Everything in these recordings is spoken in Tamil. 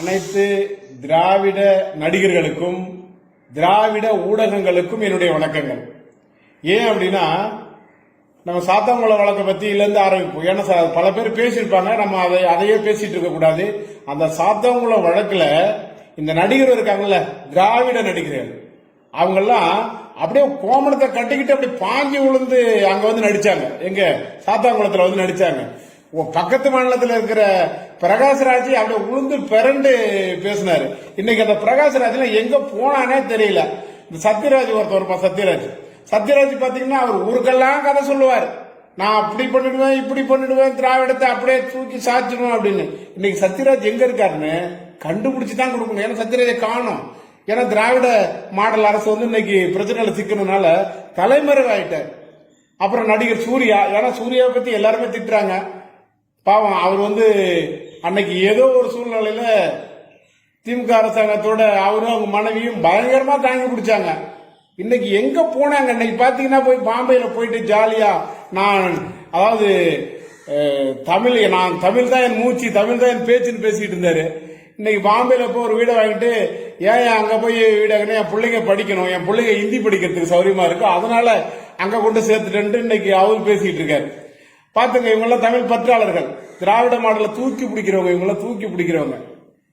அனைத்து திராவிட நடிகர்களுக்கும் திராவிட ஊடகங்களுக்கும் என்னுடைய வணக்கங்கள். ஏன் அப்படின்னா நம்ம சாத்தாங்குள வழக்கை பத்தி இருந்து ஆரம்பிப்போம். ஏன்னா பல பேர் பேசியிருப்பாங்க. நம்ம அதை அதையே பேசிட்டு இருக்க கூடாது. அந்த சாத்தாங்குளம் வழக்குல இந்த நடிகர் இருக்காங்கல்ல திராவிட நடிகர்கள் அவங்கெல்லாம் அப்படியே கோமணத்தை கட்டிக்கிட்டு அப்படி பாஞ்சி விழுந்து அங்க வந்து நடிச்சாங்க. எங்க? சாத்தாங்குளத்துல வந்து நடிச்சாங்க. பக்கத்து மாநிலத்தில் இருக்கிற பிரகாஷ்ராஜ் அப்படியே உளுந்து பிறண்டு பேசினாரு. இன்னைக்கு அந்த பிரகாஷ்ராஜ் எங்க போனானே தெரியல. இந்த சத்யராஜ் ஒருத்தர் இருப்பான் சத்யராஜ். சத்யராஜ் பாத்தீங்கன்னா அவர் ஊருக்கெல்லாம் கதை சொல்லுவார். நான் அப்படி பண்ணிடுவேன் இப்படி பண்ணிடுவேன் திராவிடத்தை அப்படியே தூக்கி சாச்சிடுவேன் அப்படின்னு. இன்னைக்கு சத்யராஜ் எங்க இருக்காருன்னு கண்டுபிடிச்சு தான் கொடுக்கணும். ஏன்னா சத்யராஜை காணும். ஏன்னா திராவிட மாடல் அரசு வந்து இன்னைக்கு பிரச்சனையில சிக்கணும்னால தலைமறைவாயிட்டார். அப்புறம் நடிகர் சூர்யா ஏன்னா சூர்யாவை பத்தி எல்லாருமே திட்டுறாங்க. பாவம் அவர் வந்து அன்னைக்கு ஏதோ ஒரு சூழ்நிலையில திமுக அரசாங்கத்தோட அவரும் அவங்க மனைவியும் பயங்கரமா தாங்கி பிடிச்சாங்க. இன்னைக்கு எங்க போனாங்க? இன்னைக்கு பாத்தீங்கன்னா போய் பாம்பேல போயிட்டு ஜாலியா நான் அதாவது தமிழ் நான் தமிழ் தான் என் மூச்சு தமிழ் தான் என் பேச்சுன்னு பேசிட்டு இருந்தாரு. இன்னைக்கு பாம்பேல போய் ஒரு வீடை வாங்கிட்டு ஏன் அங்க போய் வீடு வாங்கினா? என் பிள்ளைங்க படிக்கணும். என் பிள்ளைங்க ஹிந்தி படிக்கிறதுக்கு சௌரியமா இருக்கும் அதனால அங்க கொண்டு சேர்த்துட்டு இன்னைக்கு அவர் பேசிட்டு இருக்காரு. பாத்துங்க இவங்கெல்லாம் தமிழ் பற்றாளர்கள். திராவிட மாடலை தூக்கி பிடிக்கிறவங்க இவங்கெல்லாம் தூக்கி பிடிக்கிறவங்க.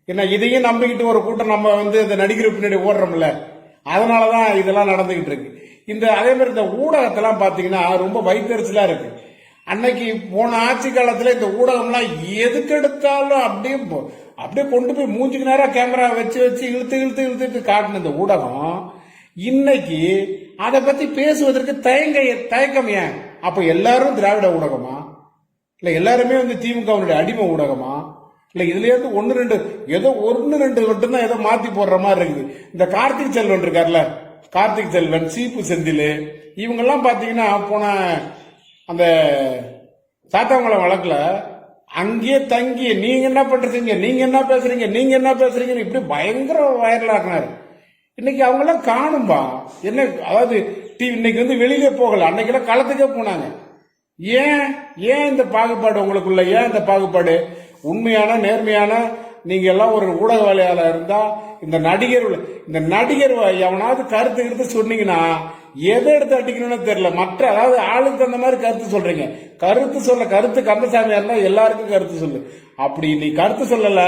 என்ன இதையும் நம்பிக்கிட்டு ஒரு கூட்டம் நம்ம வந்து இந்த நடிகர் பின்னாடி ஓடுறோம்ல? அதனாலதான் இதெல்லாம் நடந்துகிட்டு இருக்கு. இந்த அதே மாதிரி இந்த ஊடகத்தெல்லாம் பாத்தீங்கன்னா ரொம்ப வைத்தறிச்சலா இருக்கு. அன்னைக்கு போன ஆட்சி காலத்துல இந்த ஊடகம்லாம் எதுக்கு எடுத்தாலும் அப்படியே போ- அப்படியே கொண்டு போய் மூஞ்சுக்கு நேரம் கேமரா வச்சு வச்சு இழுத்து இழுத்து இழுத்துட்டு காட்டின இந்த ஊடகம் இன்னைக்கு அதை பத்தி பேசுவதற்கு தயங்க தயக்கம் ஏன்? அப்ப எல்லாரும் திராவிட ஊடகமா? இல்ல எல்லாருமே வந்து திமுகவுடைய அடிமை ஊடகமா? இல்ல இதுல இருந்து ஒன்னு ரெண்டு ஏதோ ஒன்னு ரெண்டு மட்டும்தான் ஏதோ மாத்தி போடுற மாதிரி இருக்குது. இந்த கார்த்திக் செல்வன் இருக்கார்ல கார்த்திக் செல்வன் சீப்பு செந்தில் இவங்கெல்லாம் பார்த்தீங்கன்னா பாத்தீங்கன்னா போன அந்த சாத்தாங்குளம் வழக்குல அங்கேயே தங்கி நீங்க என்ன பண்றீங்க? நீங்க என்ன பேசுறீங்க? நீங்க என்ன பேசுறீங்கன்னு இப்படி பயங்கர வைரல் ஆக்குனாரு. இன்னைக்கு அவங்க காணும்பா. என்ன அதாவது டி- இன்னைக்கு வந்து வெளியிலே போகல. அன்னைக்கெல்லாம் களத்துக்கே போனாங்க. ஏன் ஏன் இந்த பாகுபாடு உங்களுக்குள்ள? ஏன் இந்த பாகுபாடு? உண்மையான நேர்மையான நீங்க எல்லாம் ஒரு ஊடகவாளியாளர் இருந்தா இந்த நடிகர் இந்த நடிகர் எவனாவது கருத்து கருத்து சொன்னீங்கன்னா எதை எடுத்து அடிக்கணும்னு தெரியல. மற்ற அதாவது ஆளுக்கு அந்த மாதிரி கருத்து சொல்றீங்க. கருத்து சொல்ல கருத்து கந்தசாமியா இருந்தா எல்லாருக்கும் கருத்து சொல்லு. அப்படி நீ கருத்து சொல்லல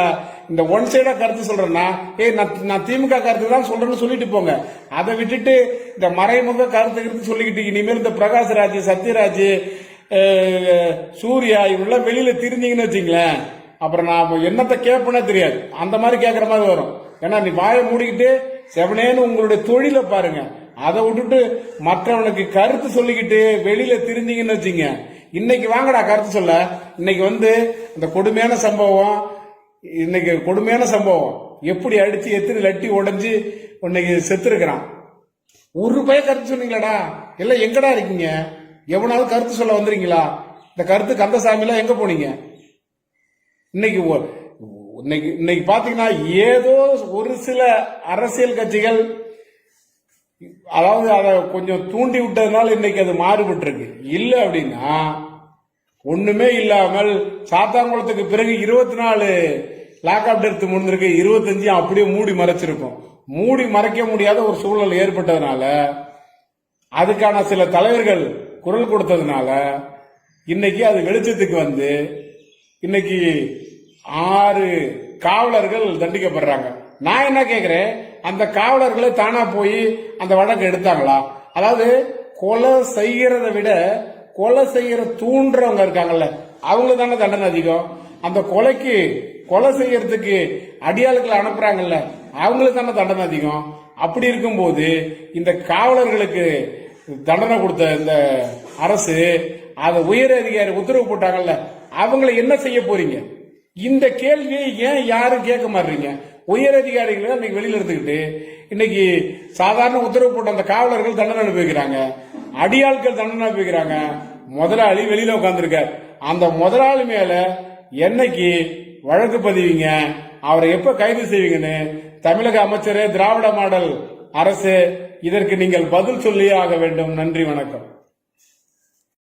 இந்த ஒன் சைடா கருத்து சொல்றேன்னா ஏய் நான் நான் திமுக கருத்து தான் சொல்றேன்னு சொல்லிட்டு போங்க. அதை விட்டுட்டு இந்த மறைமுக கருத்து கருத்து சொல்லிக்கிட்டு இனிமேல் இந்த பிரகாஷ்ராஜ் சத்யராஜ் சூர்யா இவங்கெல்லாம் வெளியில திரிஞ்சீங்கன்னு வச்சுங்களேன். அப்புறம் நான் என்னத்தை கேட்பேனே தெரியாது. அந்த மாதிரி கேட்கற மாதிரி வரும். ஏன்னா நீ வாயை மூடிக்கிட்டு செவனேன்னு உங்களுடைய தொழிலை பாருங்க. அதை விட்டுட்டு மற்றவனுக்கு கருத்து சொல்லிக்கிட்டு வெளியில திரிஞ்சிங்கன்னு வச்சுங்க. இன்னைக்கு வாங்கடா கருத்து சொல்ல. இன்னைக்கு வந்து இந்த கொடுமையான சம்பவம் இன்னைக்கு கொடுமையான சம்பவம். எப்படி அடிச்சு எத்தனை லட்டி உடஞ்சி இன்னைக்கு செத்துருக்கிறான். ஒரு ரூபாய் கருத்து சொன்னீங்களாடா? எல்லாம் எங்கடா இருக்கீங்க? எவனாவது கருத்து சொல்ல வந்துறீங்களா இந்த கருத்து கந்தசாமிலாம் எங்க போனீங்க? இன்னைக்கு ஒ- இன்னைக்கு இன்னைக்கு பாத்தீங்கன்னா ஏதோ ஒரு சில அரசியல் கட்சிகள் அதாவது அதை கொஞ்சம் தூண்டி விட்டதுனால இன்னைக்கு அது மாறுபட்டிருக்கு. இல்லை அப்படின்னா ஒண்ணுமே இல்லாமல் சாத்தாங்குளத்துக்கு பிறகு இருபத்தி நாலு லாக்அப் டெத் முடிஞ்சிருக்கு இருபத்தஞ்சு அப்படியே மூடி மறைச்சிருக்கும். மூடி மறைக்க முடியாத ஒரு சூழல் ஏற்பட்டதுனால அதுக்கான சில தலைவர்கள் குரல் கொடுத்ததுனால இன்னைக்கு அது வெளிச்சத்துக்கு வந்து இன்னைக்கு ஆறு காவலர்கள் தண்டிக்கப்படுறாங்க. நான் என்ன கேக்குறேன்? அந்த காவலர்களை தானா போய் அந்த வழக்கு எடுத்தாங்களா? அதாவது கொலை செய்யறத விட கொலை செய்யற தூண்டுறவங்க இருக்காங்கல்ல அவங்களுக்கு தானே தண்டனை அதிகம். அந்த கொலைக்கு கொலை செய்யறதுக்கு அடியாளுகளை அனுப்புறாங்கல்ல அவங்களுக்கு தானே தண்டனை அதிகம். அப்படி இருக்கும்போது இந்த காவலர்களுக்கு தண்டனை கொடுத்த இந்த அரசு அதை உயர் அதிகாரி உத்தரவு போட்டாங்கல்ல அவங்களை என்ன செய்ய போறீங்க? இந்த கேள்வியை ஏன் யாரும் கேட்க மாட்டீங்க உயர் அதிகாரிகளை இன்னைக்கு வெளியில இருந்துக்கிட்டு இன்னைக்கு சாதாரண உத்தரவு போட்ட அந்த காவலர்கள் தண்டனை அனுபவிக்கிறாங்க. அடியாட்கள் தண்டனை அனுபவிக்கிறாங்க. முதலாளி வெளியில உட்காந்துருக்கார் அந்த முதலாளி மேல என்னைக்கு வழக்கு பதிவீங்க? அவரை எப்ப கைது செய்வீங்கன்னு தமிழக அமைச்சரே திராவிட மாடல் அரசு இதற்கு நீங்கள் பதில் சொல்லியே ஆக வேண்டும். நன்றி வணக்கம்.